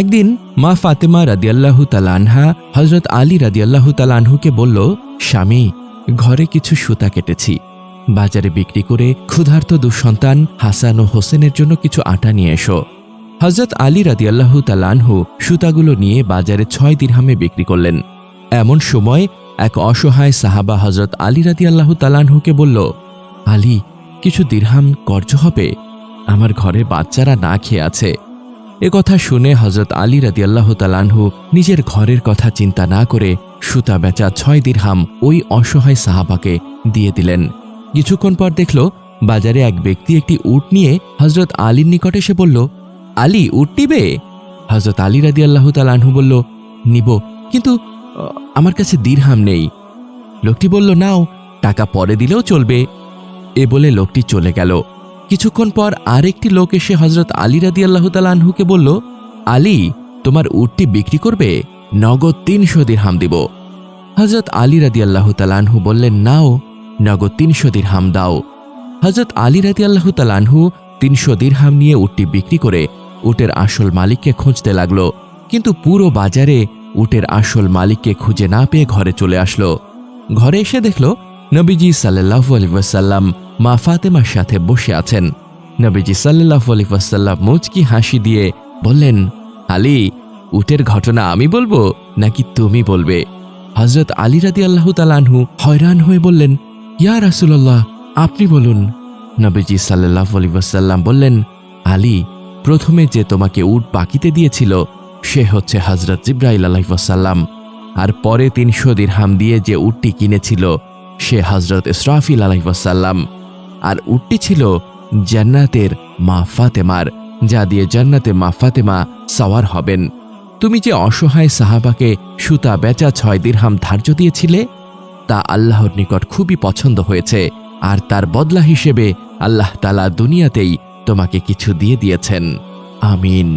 একদিন মা ফাতেমা রাদিয়াল্লাহু তালানহা হজরত আলী রাদিয়াল্লাহু তালানহুকে বলল, স্বামী, ঘরে কিছু সুতা কেটেছি। বাজারে বিক্রি করে ক্ষুধার্ত দুঃসন্তান হাসান ও হোসেনের জন্য কিছু আটা নিয়ে এসো। হজরত আলী রাদিয়াল্লাহু তালানহু সুতাগুলো নিয়ে বাজারে ছয় দিরহামে বিক্রি করলেন। এমন সময় এক অসহায় সাহাবা হজরত আলী রাদিয়াল্লাহু তালানহুকে বলল, আলী, কিছু দিরহাম কর্য হবে? আমার ঘরে বাচ্চারা না খেয়ে আছে। এ কথা শুনে হজরত আলী রাদিয়াল্লাহ তালানহু নিজের ঘরের কথা চিন্তা না করে সুতা বেচা ছয় দিরহাম ওই অসহায় সাহাবাকে দিয়ে দিলেন। কিছুক্ষণ পর দেখল বাজারে এক ব্যক্তি একটি উট নিয়ে হজরত আলীর নিকট এসে বলল, আলী, উট নিবে? হজরত আলী রাদিয়াল্লাহ তালানহু বলল, নিব, কিন্তু আমার কাছে দিরহাম নেই। লোকটি বলল, নাও, টাকা পরে দিলেও চলবে। এ বলে লোকটি চলে গেল। কিছুক্ষণ পর আরেকটি লোক এসে হজরত আলী রাদি আল্লাহ তালাহুকে বলল, আলী, তোমার উটটি বিক্রি করবে? নগদ তিনশো দিরহাম দিব। হজরত আলী রাদি আল্লাহ তালানহু বললেন, নাও, নগদ তিনশো দিরহাম দাও। হজরত আলী রাদি আল্লাহ তালানহু তিনশো দিরহাম নিয়ে উটটি বিক্রি করে উটের আসল মালিককে খুঁজতে লাগল। কিন্তু পুরো বাজারে উটের আসল মালিককে খুঁজে না পেয়ে ঘরে চলে আসলো। ঘরে এসে দেখল নবীজি সাল্লাহু আলী ওয়াসাল্লাম মা ফাতেমার সাথে বসে আছেন। নবীজি সাল্লাহু আলী ওয়াসাল্লাম মুচকি হাসি দিয়ে বললেন, আলী, উটের ঘটনা আমি বলব নাকি তুমি বলবে? হজরত আলী রাদি আল্লাহ তালানহু হয়রান হয়ে বললেন, ইয়া রাসুল্লাহ আপনি বলুন। নবীজি সাল্লাহ আলী ওয়াসাল্লাম বললেন, আলী, প্রথমে যে তোমাকে উট বাকিতে দিয়েছিল, সে হচ্ছে হজরত জিব্রাইল আলাইসাল্লাম আর পরে তিনশো দিরহাম দিয়ে যে উটটি কিনেছিল, সে হজরত ইসরাফিল আলাইসাল্লাম আর উটটি ছিল জান্নাতের মা ফাতেমার, যা দিয়ে জান্নাতে মা ফাতেমা সাওয়ার হবেন। তুমি যে অসহায় সাহাবাকে সুতা বেচা ছয় দিরহাম ধার্য দিয়েছিলে, তা আল্লাহর নিকট খুবই পছন্দ হয়েছে, আর তার বদলা হিসেবে আল্লাহ তালা দুনিয়াতেই তোমাকে কিছু দিয়ে দিয়েছেন। আমিন।